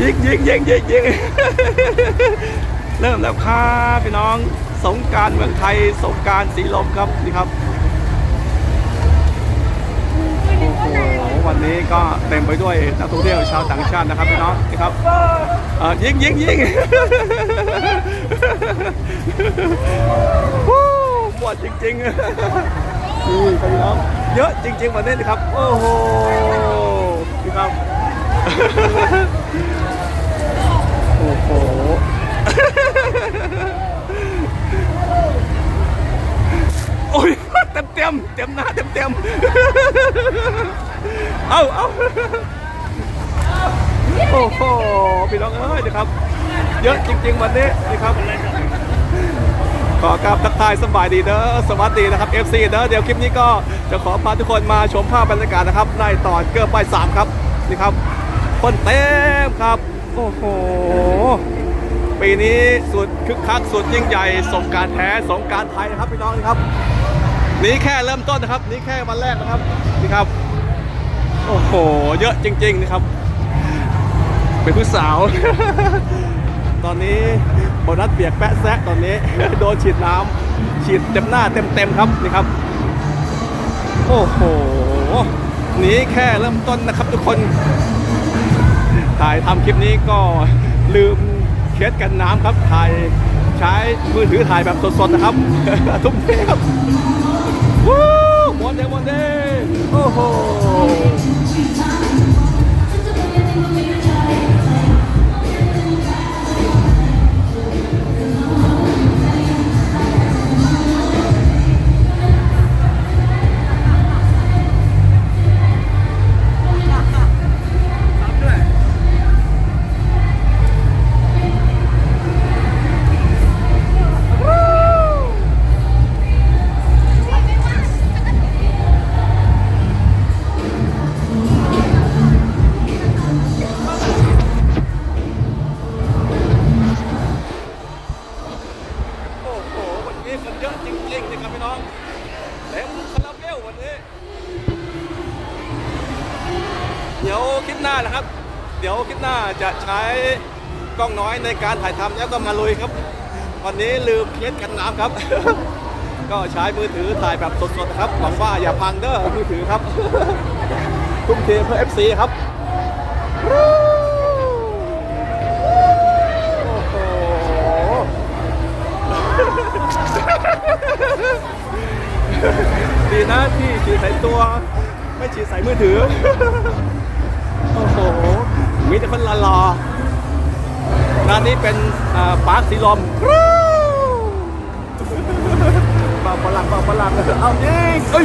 ยิงยิงยิงยิงยิงเริ่มแล้วครับพี่น้องสงการเมืองไทยสงการสีลมครับนี่ครับโอ้โหวันนี้ก็เต็มไปด้วยนักท่องเที่ยวชาวต่างชาตินะครับพี่น้องนี่ครับเอ่อยิงยิงยิงวู้ปวดจริงๆนี่ครับพี่น้องเยอะจริงๆวันนี้นะครับ โอ้โหนี่ครับ โอ้ยเต็มเต็มเต็มหน้าเต็มเต็มเอาเอาโอ้โหพี่น้องเอ้ยนะครับ เยอะจริง ๆ วันนี้นี่ครับขอกราบทักทายสบายดีเด้อสวัสดีนะครับ FC เด้อเดี๋ยวคลิปนี้ก็จะขอพาทุกคนมาชมภาพบรรยากาศนะครับในตอนเกือบไปสามครับนี่ครับ คนเต็มครับ โอ้โห ปีนี้สุดคึกคักสุดยิ่งใหญ่สงการแท้สงกรารไทยนะครับพี่น้องนะครับนี่แค่เริ่มต้นนะครับ นี่แค่วันแรกนะครับนี่ครับ โอ้โห เยอะจริง ๆนะครับ เป็นผู้สาว ตอนนี้โบนัสเปียกแปะแซะตอนนี้ โดนฉีดน้ำฉีดเต็มหน้าเต็มๆครับนี่ครับ โอ้โหนี่แค่เริ่มต้นนะครับทุกคน ถ่ายทำคลิปนี้ก็ลืม เคสกันน้ำครับถ่ายใช้มือถือถ่ายแบบสดๆนะครับ ทุ่มเทครับวู้มวนเดมวนเดโอ้โห คลิปหน้านะครับ เดี๋ยวคลิปหน้าจะใช้กล้องน้อยในการถ่ายทำแล้วก็มาลุยครับ วันนี้ลืมเคสกันน้ำครับ ก็ใช้มือถือถ่ายแบบสดๆนะครับหวังว่าอย่าพังเด้อมือถือครับ ทุ่มเทเพื่อ FC ครับดีนะที่ฉีดใส่ตัว ไม่ฉีดใส่มือถือ มีแต่คนหล่อๆร้านนี้เป็นปาร์คสีลมเบาพลังเบาพลังเอายิงเอ้ย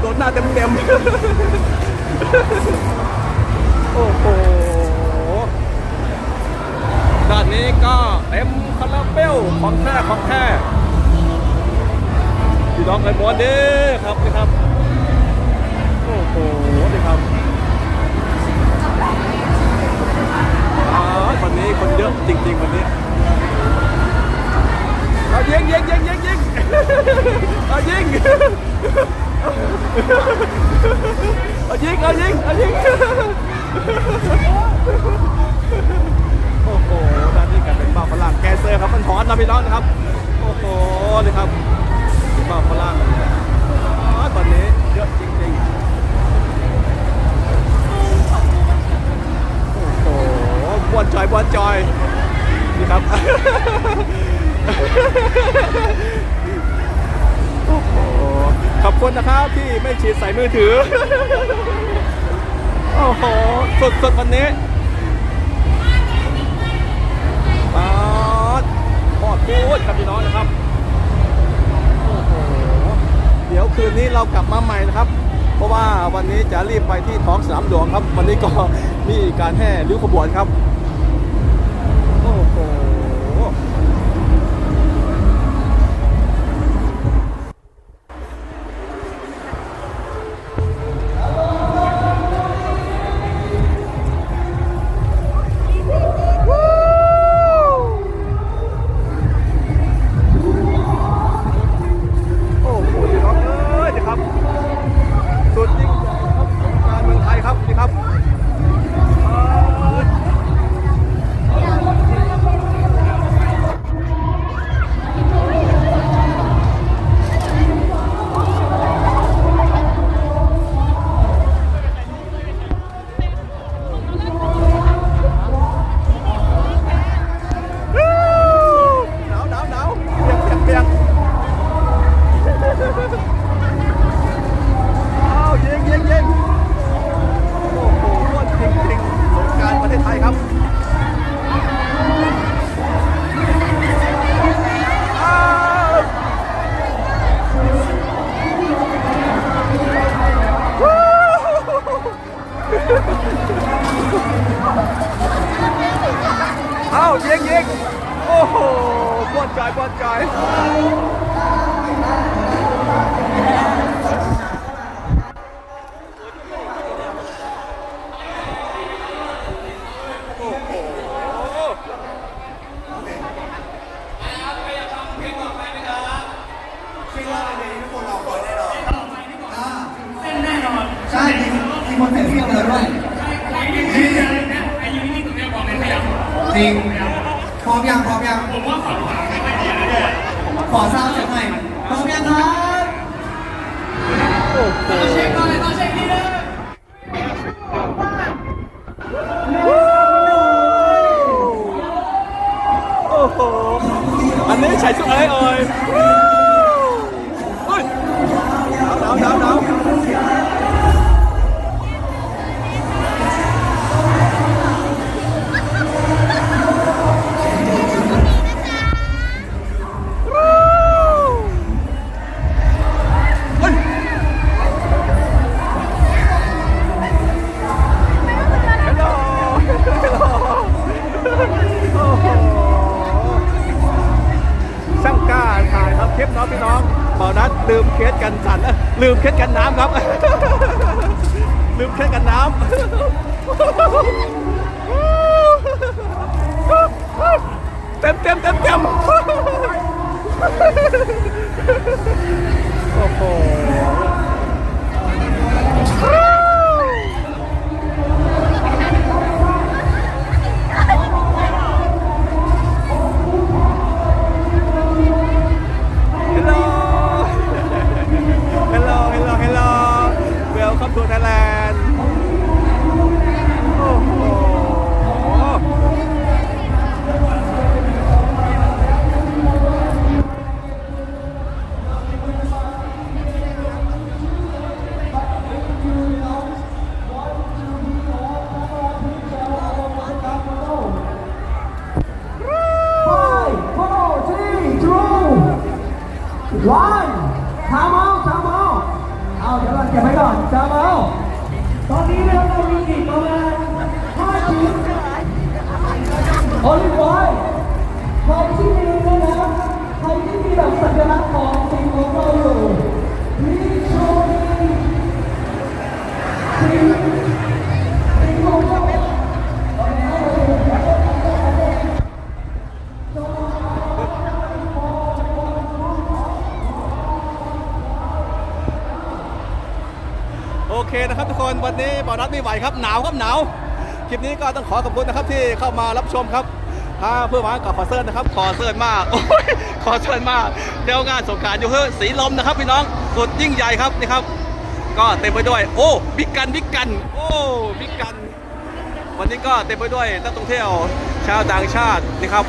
โดนหน้าเต็มๆโอ้โห ด้านนี้ก็เต็มคาราเบลของแท้ของแท้พี่น้องไอ้บอลเด้ครับนี่ครับ ครับพี่น้องนะครับ โอ้โหนี่ครับบ้าฝรั่งตอนนี้เยอะจริงๆ โอ้โหบวนจอยบวนจอย นี่ครับ โอ้โห ขอบคุณนะครับที่ไม่ฉีดใส่มือถือ โอ้โห สดสุดๆวันนี้ อดพูดครับพี่น้องนะครับโอ้โหเดี๋ยวคืนนี้เรากลับมาใหม่นะครับ เพราะว่าวันนี้จะรีบไปที่ท้องสนามหลวงครับ วันนี้ก็มีการแห่ริ้วขบวนครับ ยิงยิงโอ้โหบอลใจบอลใจโอ้โหใช่มีมีคนแต่งที่เดินด้วยจริงพร้อมยังพร้อมยังผมว่าฝั่งขวาไม่ดีเลย ขอ ลืมเคสกันสั่นลืมเคสกันน้ำครับ ลืมเคสกันน้ำเต็มเต็มเต็มเต็มโอ้โห โอลิมอยใครที่มีนะครับใครที่มีแบบสัญลักษณ์ของทีมของเราอยู่ please show me ทีมทีมของเราโอเคนะครับทุกคนวันนี้บอนัสไม่ไหวครับหนาวครับหนาวคลิปนี้ก็ต้องขอขอบคุณนะครับที่เข้ามารับชมครับ้าเพื่อหวังกับขอเซิร์นนะครับขอเซิร์นมากโอ้ยขอเซิร์นมากเดี๋ยวงานสงการอยู่เฮ้ยสีลมนะครับพี่น้องสุดยิ่งใหญ่ครับนี่ครับ ก็เต็มไปด้วย โอ้บิ๊กกันบิ๊กกัน โอ้บิ๊กกัน วันนี้ก็เต็มไปด้วยนักท่องเที่ยวชาวต่างชาตินะครับ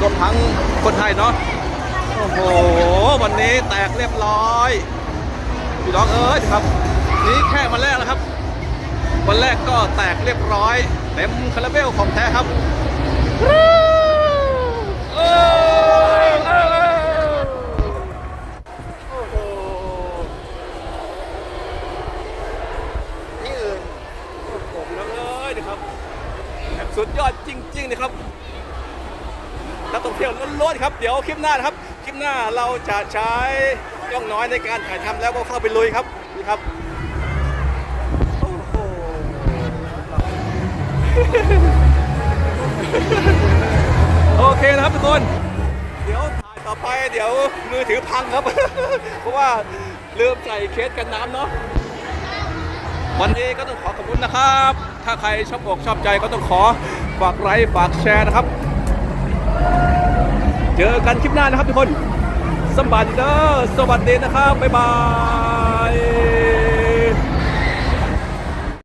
รวมทั้งคนไทยเนาะโอ้โหวันนี้แตกเรียบร้อยพี่น้องเอ้ยครับ นี่แค่วันแรกนะครับ วันแรกก็แตกเรียบร้อย เต็มคาราเบลของแท้ครับ เอ้ยเอ้ยเอ้ยโอ้โหนี่องโอ้โหพี่น้องเอ้ยนะครับแบบสุดยอดจริงๆนะครับนักท่องเที่ยวล้วนๆครับ เดี๋ยวคลิปหน้านะครับ คลิปหน้าเราจะใช้ย่องน้อยในการถ่ายทำแล้วก็เข้าไปลุยครับนี่ครับ โอ้โห โอเคนะครับทุกคน เดี๋ยวถ่ายต่อไปเดี๋ยวมือถือพังครับ เพราะว่าลืมใส่เคสกันน้ำเนาะวันนี้ก็ต้องขอขอบคุณนะครับ ถ้าใครชอบอกชอบใจก็ต้องขอฝากไลค์ฝากแชร์นะครับ เจอกันคลิปหน้านะครับทุกคน สบัติเด้อสวัสดีนะครับ บ๊ายบาย